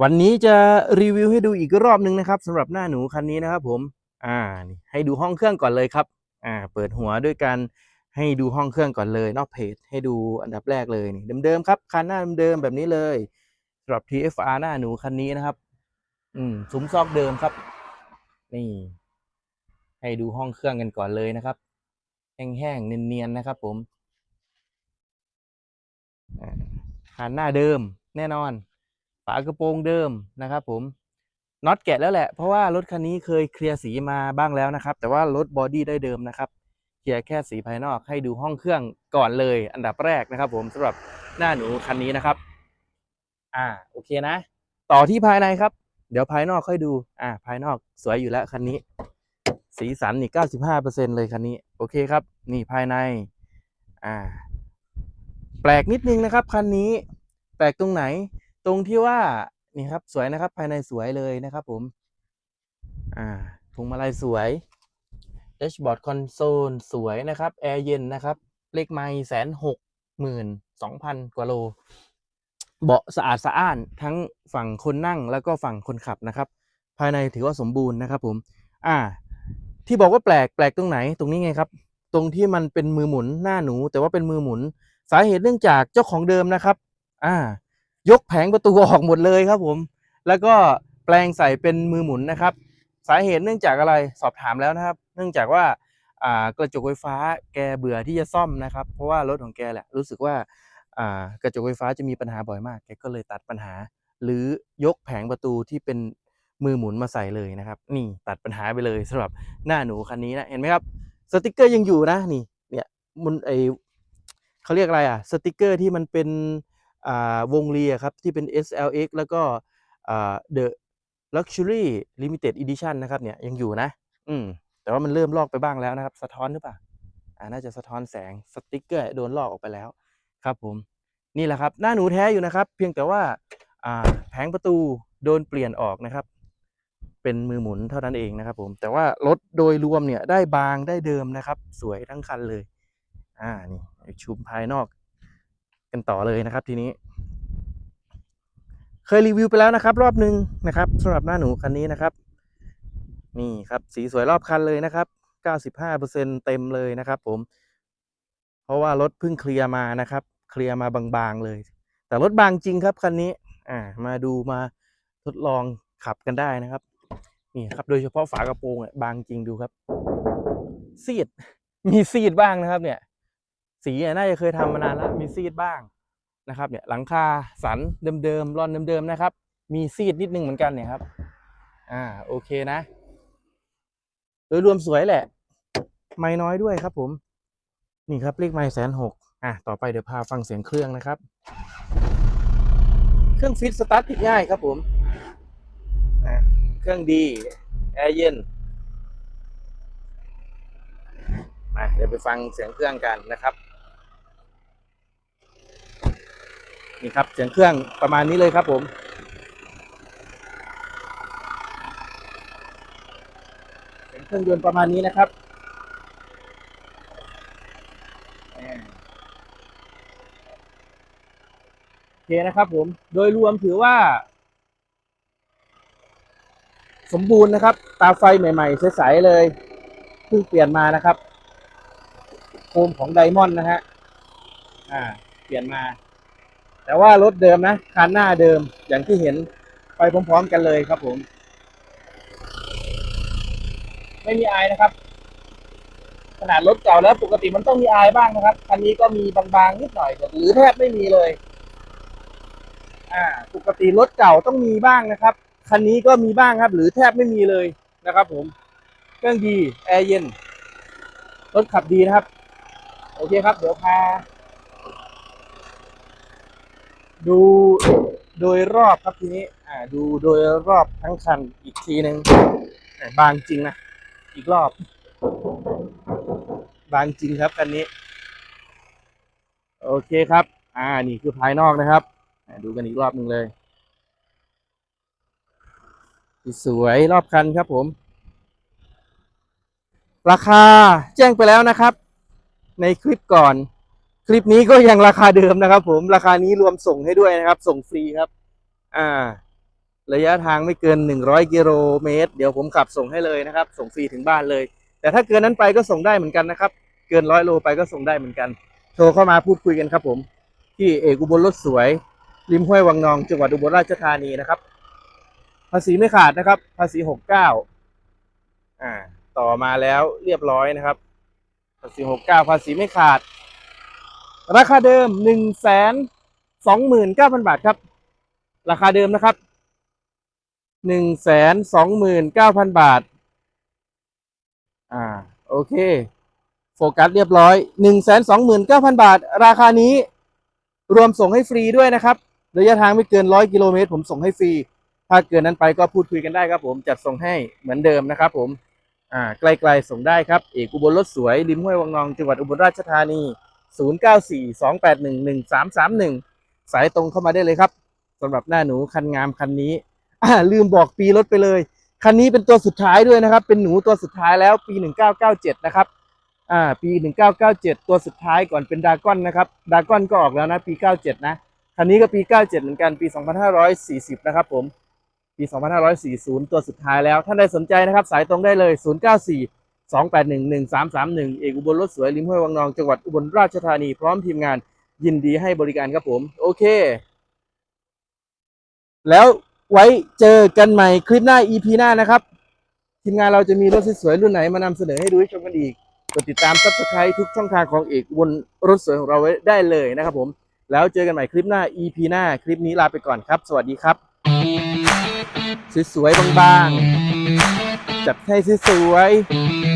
วันนี้จะรีวิวให้ดูอีกรอบหนึ่งนะครับสำหรับหน้าหนูคันนี้นะครับ ผมอ่านี่ให้ดูห้องเครื่องก่อนเลยครับอ่าเปิดหัวด้วยการให้ดูห้องเครื่องก่อนเลยนอกเพจ ให้ดูอันดับแรกเลยนี่เดิมๆครับคันหน้าเดิมๆแบบนี้เลยสำหรับ TFR หน้าหนูคันนี้นะครับ อืมซุ้มซอกเดิมครับ นี่ ให้ดูห้องเครื่องกันก่อนเลยนะครับ แห้งๆเนียนๆนะครับ ผมอ่าคันหน้าเดิมแน่นอนากระโปรงเดิมนะครับผมน็อตแกะแล้วแหละเพราะว่ารถคันนี้เคยเคลียร์สีมาบ้างแล้วนะครับ แต่ว่ารถบอดี้ได้เดิมนะครับเคลียร์แค่สีภายนอกให้ดูห้องเครื่องก่อนเลย อันดับแรกนะครับ ผมสำหรับหน้าหนูคันนี้นะครับ อ่าโอเคนะ ต่อที่ภายในครับ เดี๋ยวภายนอกค่อยดู อ่า ภายนอกสวยอยู่แล้วคันนี้ สีสันนี่เก้าสิบห้าเปอร์เซ็นเลยคันนี้ โอเคครับ นี่ภายใน อ่า แปลกนิดนึงนะครับคันนี้ แปลกตรงไหน ตรงที่ว่านี่ครับ สวยนะครับ ภายในสวยเลยนะครับผม อ่าพวงมาลัยสวยแดชบอร์ดคอนโซลสวยนะครับแอร์เย็นนะครับ เลขไม้แสนหกหมื่นสองพันกว่าโล เบาะสะอาดสะอ้านทั้งฝั่งคนนั่งแล้วก็ฝั่งคนขับนะครับ ภายในถือว่าสมบูรณ์นะครับผม อ่า ที่บอกว่าแปลกแปลกตรงไหนตรงนี้ไงครับ ตรงที่มันเป็นมือหมุนหน้าหนู แต่ว่าเป็นมือหมุน สาเหตุเนื่องจากเจ้าของเดิมนะครับ อ่า ยกแผงประตูออกหมดเลยครับผม แล้วก็แปลงใส่เป็นมือหมุนนะครับ สาเหตุเนื่องจากอะไรสอบถามแล้วนะครับ เนื่องจากว่ากระจกไฟฟ้าแกเบื่อที่จะซ่อมนะครับ เพราะว่ารถของแกแหละรู้สึกว่ากระจกไฟฟ้าจะมีปัญหาบ่อยมาก แกก็เลยตัดปัญหา หรือยกแผงประตูที่เป็นมือหมุนมาใส่เลยนะครับ นี่ตัดปัญหาไปเลยสำหรับหน้าหนูคันนี้นะเห็นไหมครับสติกเกอร์ยังอยู่นะนี่เนี่ยมันไอเขาเรียกอะไรอะสติกเกอร์ที่มันเป็น วงเลีอะครับ ที่เป็น SLX แล้วก็ The Luxury Limited Edition นะครับเนี่ยยังอยู่นะ อืมแต่ว่ามันเริ่มลอกไปบ้างแล้วนะครับ สะท้อนหรือเปล่าอ่าน่าจะสะท้อนแสงสติกเกอร์โดนลอกออกไปแล้วครับผมนี่แหละครับหน้าหนูแท้อยู่นะครับ เพียงแต่ว่าอ่าแผงประตูโดนเปลี่ยนออกนะครับ เป็นมือหมุนเท่านั้นเองนะครับ ผม แต่ว่ารถโดยรวมเนี่ยได้บางได้เดิมนะครับ สวยทั้งคันเลย อ่านี่ชุมภายนอก กันต่อเลยนะครับทีนี้ เคยรีวิวไปแล้วนะครับ รอบหนึ่งนะครับสำหรับหน้าหนูคันนี้นะครับ นี่ครับสีสวยรอบคันเลยนะครับ 95%เต็มเลยนะครับ ผม เพราะว่ารถเพิ่งเคลียร์มานะครับ เคลียร์มาบางๆเลย แต่รถบางจริงครับคันนี้ อ่า มาดูมาทดลองขับกันได้นะครับนี่ครับโดยเฉพาะฝากระโปรงเนี่ยบางจริงดูครับซีดมีซีดบ้างนะครับ เนี่ย สีน่าจะเคยทำมานานแล้วมีซีดบ้างนะครับเนี่ยหลังคาสันเดิมๆรอนเดิมๆนะครับ มีซีดนิดนึงเหมือนกันเนี่ยครับ อ่าโอเคนะ โดยรวมสวยแหละ ไม่น้อยด้วยครับผม นี่ครับเลขไม่แสนหกอะต่อไปเดี๋ยวพาฟังเสียงเครื่องนะครับ เครื่องฟิตสตาร์ทติดง่ายครับผมอะเครื่องดี แอร์เย็นมาเดี๋ยวไปฟังเสียงเครื่องกันนะครับ นี่ครับเสียงเครื่องประมาณนี้เลยครับผม เสียงเครื่องยนต์ประมาณนี้นะครับโอเคนะครับผมโดยรวมถือว่า สมบูรณ์นะครับ ตาไฟใหม่ๆใสๆเลยเพิ่งเปลี่ยนมานะครับโคมของไดมอนด์นะฮะอ่า เปลี่ยนมา แต่ว่ารถเดิมนะคันหน้าเดิมอย่างที่เห็นไปพร้อมๆกันเลยครับผม ไม่มีอายนะครับ ขนาดรถเก่าแล้วปกติมันต้องมีอายบ้างนะครับคันนี้ก็มีบางๆนิดหน่อยหรือแทบไม่มีเลย อ่า ปกติรถเก่าต้องมีบ้างนะครับคันนี้ก็มีบ้างครับ หรือแทบไม่มีเลยนะครับ ผม เครื่องดีแอร์เย็นรถขับดีนะครับ โอเคครับ เดี๋ยวพา ดูโดยรอบครับทีนี้ อ่า ดูโดยรอบทั้งคันอีกทีหนึ่งบางจริงนะ อีกรอบ บางจริงครับคันนี้ โอเคครับ อ่า นี่คือภายนอกนะครับดูกันอีกรอบหนึ่งเลย สวยรอบคันครับผม ราคาแจ้งไปแล้วนะครับ ในคลิปก่อน คลิปนี้ก็ยังราคาเดิมนะครับ ผมราคานี้รวมส่งให้ด้วยนะครับ ส่งฟรีครับ อ่า ระยะทางไม่เกิน100กิโลเมตร เดี๋ยวผมขับส่งให้เลยนะครับ ส่งฟรีถึงบ้านเลย แต่ถ้าเกินนั้นไปก็ส่งได้เหมือนกันนะครับ เกินร้อยโลไปก็ส่งได้เหมือนกัน โทรเข้ามาพูดคุยกันครับผม ที่เอกอุบลรถสวย ริมห้วยวังนอง จังหวัดอุบลราชธานีนะครับ ภาษีไม่ขาดนะครับ ภาษีหกเก้าอ่า ต่อมาแล้วเรียบร้อยนะครับ ภาษีหกเก้าภาษีไม่ขาด ราคาเดิมหนึ่งแสนสองหมื่นเก้าพันบาทครับ ราคาเดิมนะครับหนึ่งแสนสองหมื่นเก้าพันบาท อ่า โอเค โฟกัสเรียบร้อยหนึ่งแสนสองหมื่นเก้าพันบาท ราคานี้รวมส่งให้ฟรีด้วยนะครับ ระยะทางไม่เกินร้อยกิโลเมตรผมส่งให้ฟรี ถ้าเกินนั้นไปก็พูดคุยกันได้ครับผม จัดส่งให้เหมือนเดิมนะครับผม อ่า ไกลๆส่งได้ครับ เอกอุบลรถสวยริมห้วยวังนอง จังหวัดอุบลราชธานี 0942811331 สายตรงเข้ามาได้เลยครับสำหรับหน้าหนูคันงามคันนี้ลืมบอกปีรถไปเลย คันนี้เป็นตัวสุดท้ายด้วยนะครับ เป็นหนูตัวสุดท้ายแล้วปี 1997 นะครับอ่าปี 1997 ตัวสุดท้ายก่อนเป็นดากอนนะครับดากอนก็ออกแล้วนะปี 97 นะคันนี้ก็ปี 97 เหมือนกันปี 2540 นะครับผมปี 2540 ตัวสุดท้ายแล้ว ท่านใดสนใจนะครับ สายตรงได้เลย 094 281 1331 เอกอุบลรถสวยริมห้วยวังนองจังหวัดอุบลราชธานีพร้อมทีมงานยินดีให้บริการครับผม โอเค แล้วไว้เจอกันใหม่คลิปหน้า EP หน้านะครับ ทีมงานเราจะมีรถสวยๆรุ่นไหนมานำเสนอให้ดูให้ชมกันอีกกดติดตาม subscribe ทุกช่องทางของเอกอุบลรถสวยของเราไว้ได้เลยนะครับผม แล้วเจอกันใหม่คลิปหน้า EP หน้า คลิปนี้ลาไปก่อนครับ สวัสดีครับ สวยๆบางๆ จัดให้สวยๆ